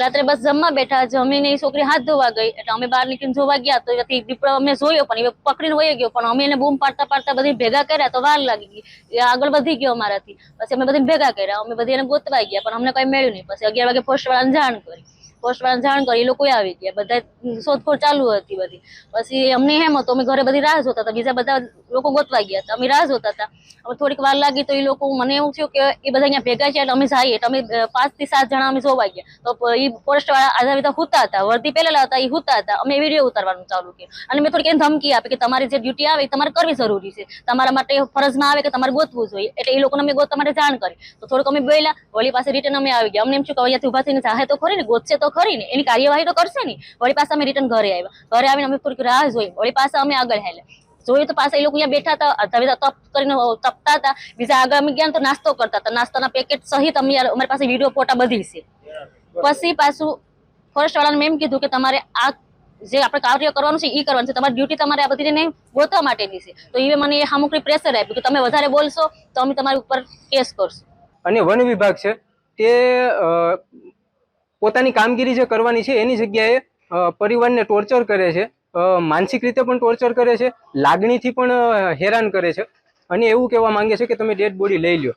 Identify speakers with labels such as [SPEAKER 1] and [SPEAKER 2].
[SPEAKER 1] રાત્રે બસ જમવા બેઠા, જમીને એ છોકરી હાથ ધોવા ગઈ. એટલે અમે બહાર નીકળીને જોવા ગયા તો દીપડો અમે જોયો, પણ એ પકડીને વહી ગયો. પણ અમે એને બૂમ પાડતા પાડતા બધી ભેગા કર્યા તો વાર લાગી ગઈ. એ આગળ વધી ગયો અમારાથી. પછી અમે બધી ભેગા કર્યા. અમે બધી એને ગોતવા ગયા, પણ અમને કઈ મળ્યું નહીં. પછી અગિયાર વાગે પોસ્ટ વાળાને જાણ કરી. પોસ્ટ વાળાને જાણ કરી, એ લોકો આવી ગયા. બધા શોધખોળ ચાલુ હતી બધી. પછી અમને એમ હતો, અમે ઘરે બધી રાહ જોતા હતા. બીજા બધા લોકો ગોતવા ગયા હતા. અમે રાહ જોતા હતા. અમે થોડીક વાર લાગી તો એ લોકો, મને એવું થયું કે એ બધા અહીંયા ભેગા છે એટલે અમે જઈએ અમે પાંચથી સાત જણા અમે જોવા ગયા. તો એ ઈ પોસ્ટ વાળા આધા વિધા હુતા હતા. વર્દી પહેલા હતા એ હુતા હતા. અમે વીડિયો ઉતારવાનું ચાલુ કર્યું. અને મેં થોડીક એને ધમકી આપી કે તમારી જે ડ્યુટી આવે તમારે કરવી જરૂરી છે. તમારા માટે ફરજમાં આવે કે તમારે ગોતવું જોઈએ. એટલે એ લોકોને અમે ગોતવા માટે જાણ કરી. તો થોડુંક અમે બોલ્યા, વળી પાસે રિટર્ન અમે આવી ગયા. અમને એમ છું કે અહીંયાથી ઊભા થઈને જાહે તો ખરી ને, ગોતશે તો ખરી ને. એની કાર્યવાહી તો કરશે ને. વળી પાસે અમે રિટર્ન ઘરે આવ્યા. ઘરે આવીને અમે થોડીક રાહ જોઈ. વળી પાસે અમે આગળ હેલ્યા. જોયું તો પાસે એ લોકો અહીંયા બેઠા હતા. તપ કરીને તપતા હતા. બીજા આગળ અમે ગયા તો નાસ્તો કરતા હતા. નાસ્તાના પેકેટ સહિત અમે અમારી પાસે વીડિયો ફોટા બધી છે. પછી પાછું ફર્સ્ટ વાળાને મેં એમ કીધું કે તમારે આ જે આપણે કાર્ય કરવાનું છે એ કરવાનું છે. તમારી ડ્યુટી તમારે આ બધીને ગોતવા માટેની છે. તો એ મને એ સામુકડી પ્રેશર આપ્યું કે તમે વધારે બોલશો તો અમે તમારી ઉપર કેસ કરશું.
[SPEAKER 2] અને વન વિભાગ છે, તે પોતાની કામગીરી જે કરવાની છે, એની જગ્યાએ પરિવારને ટોર્ચર કરે છે. માનસિક રીતે પણ ટોર્ચર કરે છે, લાગણીથી પણ હેરાન કરે છે. અને એવું કહેવા માંગે છે કે તમે ડેડ બોડી લઈ લ્યો.